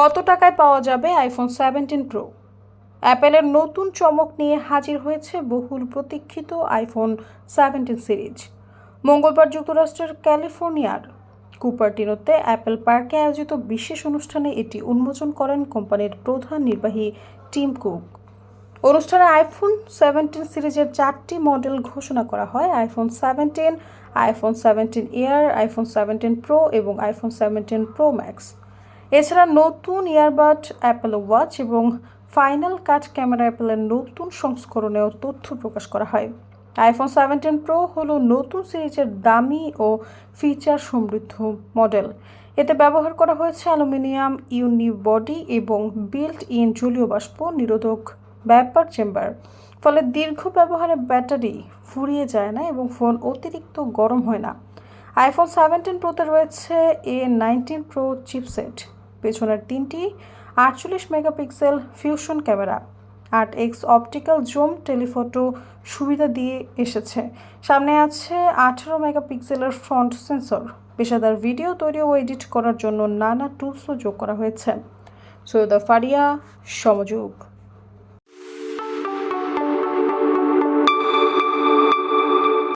কত টাকায় পাওয়া যাবে আইফোন সেভেন্টিন প্রো? অ্যাপেলের নতুন চমক নিয়ে হাজির হয়েছে বহুল প্রতীক্ষিত আইফোন সেভেন্টিন সিরিজ। মঙ্গলবার যুক্তরাষ্ট্রের ক্যালিফোর্নিয়ার কুপারটিনোতে অ্যাপেল পার্কে আয়োজিত বিশেষ অনুষ্ঠানে এটি উন্মোচন করেন কোম্পানির প্রধান নির্বাহী টিম কুক। অনুষ্ঠানে আইফোন সেভেন্টিন সিরিজের চারটি মডেল ঘোষণা করা হয়। IPhone seventeen iPhone seventeen Air, iPhone seventeen Pro এবং আইফোন সেভেন্টিন প্রো ম্যাক্স। এছাড়া নতুন ইয়ারবাড অ্যাপেল ওয়াচ এবং ফাইনাল কাট ক্যামেরা অ্যাপেলের নতুন সংস্করণেও তথ্য প্রকাশ করা হয়। আইফোন সেভেন্টিন প্রো হলো নতুন সিরিজের দামি ও ফিচার সমৃদ্ধ মডেল। এতে ব্যবহার করা হয়েছে অ্যালুমিনিয়াম ইউনিবডি এবং বিল্ট ইন জলীয় বাষ্প নিরোধক ব্যাপার চেম্বার। ফলে দীর্ঘ ব্যবহারে ব্যাটারি ফুরিয়ে যায় না এবং ফোন অতিরিক্ত গরম হয় না। আইফোন সেভেন্টিন প্রোতে রয়েছে এ নাইনটিন প্রো চিপসেট। পেছনের তিনটি আটচল্লিশ মেগাপিক্সেল ফিউশন ক্যামেরা আট এক্স অপটিক্যাল জুম টেলিফটো সুবিধা দিয়ে এসেছে। সামনে আছে আঠারো মেগাপিক্সেলের ফ্রন্ট সেন্সর। পেশাদার ভিডিও তৈরি ও এডিট করার জন্য নানা টুলসও যোগ করা হয়েছে। সৈয়দা ফারিয়া, সমযোগ।